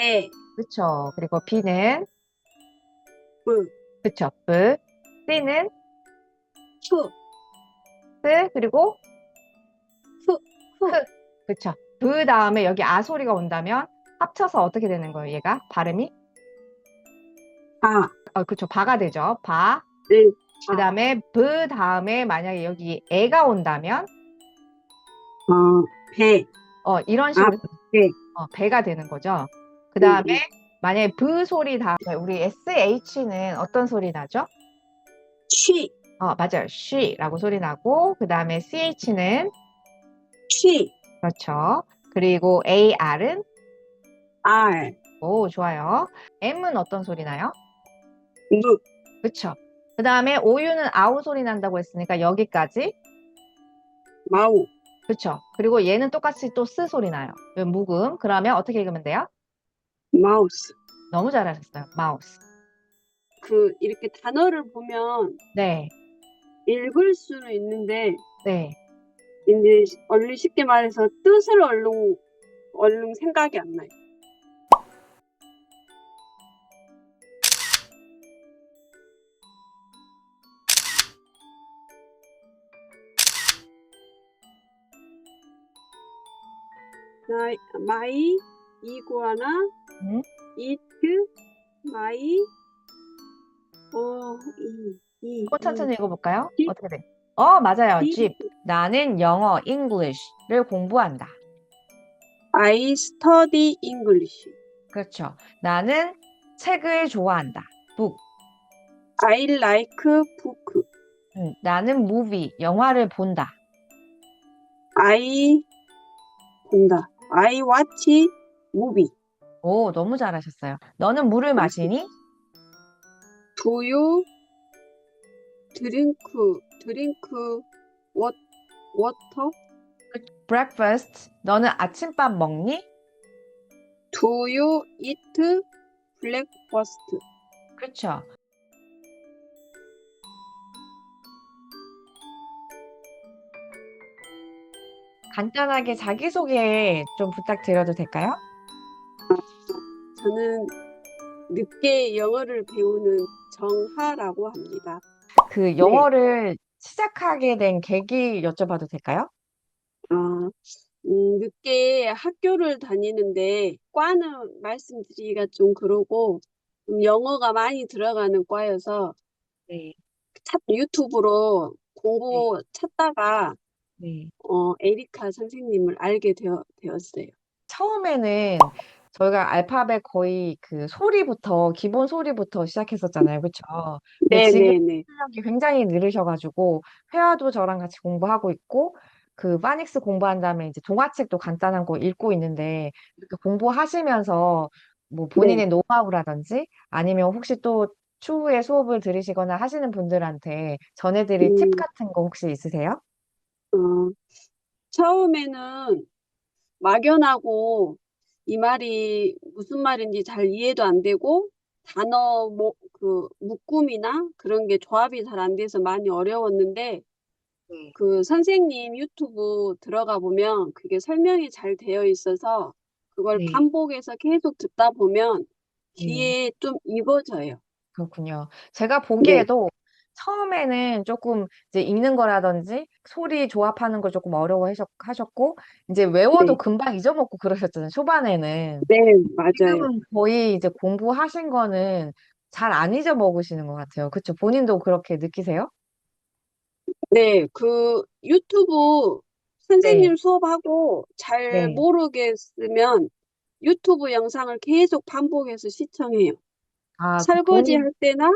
에, 그쵸. 그리고 B는 브, 그쵸. B. C는 푸, S 그리고 푸, 푸. 흐. 그쵸. B 다음에 여기 아 소리가 온다면 합쳐서 어떻게 되는 거예요? 얘가 발음이? 아, 어, 그쵸. 바가 되죠. 바. 네. 그 다음에 B 다음에 만약에 여기 애가 온다면 어, 배, 어, 이런 식으로 배. 어, 배가 되는 거죠. 그 다음에 만약에 B 소리 다음에 우리 SH는 어떤 소리 나죠? 취, 어, 맞아요. she라고 소리 나고 그 다음에 CH는 취, 그렇죠. 그리고 AR은 알, 오, 좋아요. M은 어떤 소리 나요? 무, 그렇죠. 그 다음에 OU는 아우 소리 난다고 했으니까 여기까지 마우, 그렇죠. 그리고 얘는 똑같이 또 스 소리 나요. 이 묵음. 그러면 어떻게 읽으면 돼요? 마우스. 너무 잘하셨어요. 마우스. 그, 이렇게 단어를 보면 네, 읽을 수는 있는데, 네. 이제 얼른 쉽게 말해서 뜻을 얼른, 얼른 생각이 안 나요. 나, 마이, 이구아나, 음? 이트, 마이, 어, 이, 이, 또 천천히 읽어볼까요? 집? 어떻게 돼? 어, 맞아요. 집? 집. 나는 영어, English를 공부한다. I study English. 그렇죠. 나는 책을 좋아한다. book. I like book. 음, 나는 movie, 영화를 본다. I 본다. I watch movie. 오, 너무 잘하셨어요. 너는 물을 마시니? Do you drink drink what water? breakfast. 너는 아침밥 먹니? Do you eat breakfast? 그렇죠. 간단하게 자기소개 좀 부탁드려도 될까요? 저는 늦게 영어를 배우는 정하라고 합니다. 그 영어를 시작하게 된 계기 여쭤봐도 될까요? 아, 음, 늦게 학교를 다니는데 과는 말씀드리기가 좀 그러고 좀 영어가 많이 들어가는 과여서 네. 찾, 유튜브로 공부 찾다가 네. 어, 에리카 선생님을 알게 되어, 되었어요. 처음에는 저희가 알파벳 거의 그 소리부터 기본 소리부터 시작했었잖아요. 그렇죠? 근데 지금 네네네. 실력이 굉장히 늘으셔가지고 회화도 저랑 같이 공부하고 있고 그 파닉스 공부한 다음에 이제 동화책도 간단한 거 읽고 있는데 이렇게 공부하시면서 뭐 본인의 노하우라든지 아니면 혹시 또 추후에 수업을 들으시거나 하시는 분들한테 전해드릴 팁 음. 같은 거 혹시 있으세요? 어, 처음에는 막연하고 이 말이 무슨 말인지 잘 이해도 안 되고 단어 뭐, 그 묶음이나 그런 게 조합이 잘 안 돼서 많이 어려웠는데 네. 그 선생님 유튜브 들어가 보면 그게 설명이 잘 되어 있어서 그걸 네. 반복해서 계속 듣다 보면 네. 귀에 좀 익어져요. 그렇군요. 제가 보기에도 처음에는 조금 이제 읽는 거라든지 소리 조합하는 걸 조금 어려워하셨고 이제 외워도 네. 금방 잊어먹고 그러셨잖아요. 초반에는. 네, 맞아요. 지금은 거의 이제 공부하신 거는 잘 안 잊어먹으시는 것 같아요. 그쵸? 본인도 그렇게 느끼세요? 네, 그 유튜브 선생님 수업하고 잘 네. 모르겠으면 유튜브 영상을 계속 반복해서 시청해요. 아, 그 설거지 할 때나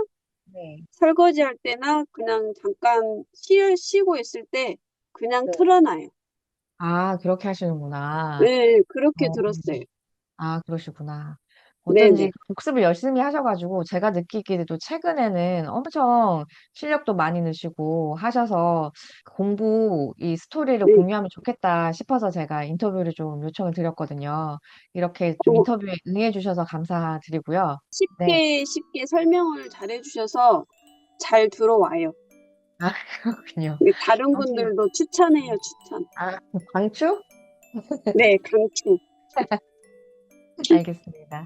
네. 설거지 할 때나 그냥 잠깐 쉬, 쉬고 있을 때 그냥 네. 틀어놔요. 아, 그렇게 하시는구나. 네, 그렇게 어, 들었어요. 아, 그러시구나. 네네. 어쩐지 복습을 열심히 하셔가지고 제가 느끼기에도 최근에는 엄청 실력도 많이 늘시고 하셔서 공부 이 스토리를 네. 공유하면 좋겠다 싶어서 제가 인터뷰를 좀 요청을 드렸거든요. 이렇게 좀 어. 인터뷰에 응해주셔서 감사드리고요. 네. 쉽게 쉽게 설명을 잘 해 주셔서 잘 들어와요. 아, 그렇군요. 다른 역시. 분들도 추천해요, 추천. 아, 광추? 네, 강추. 알겠습니다.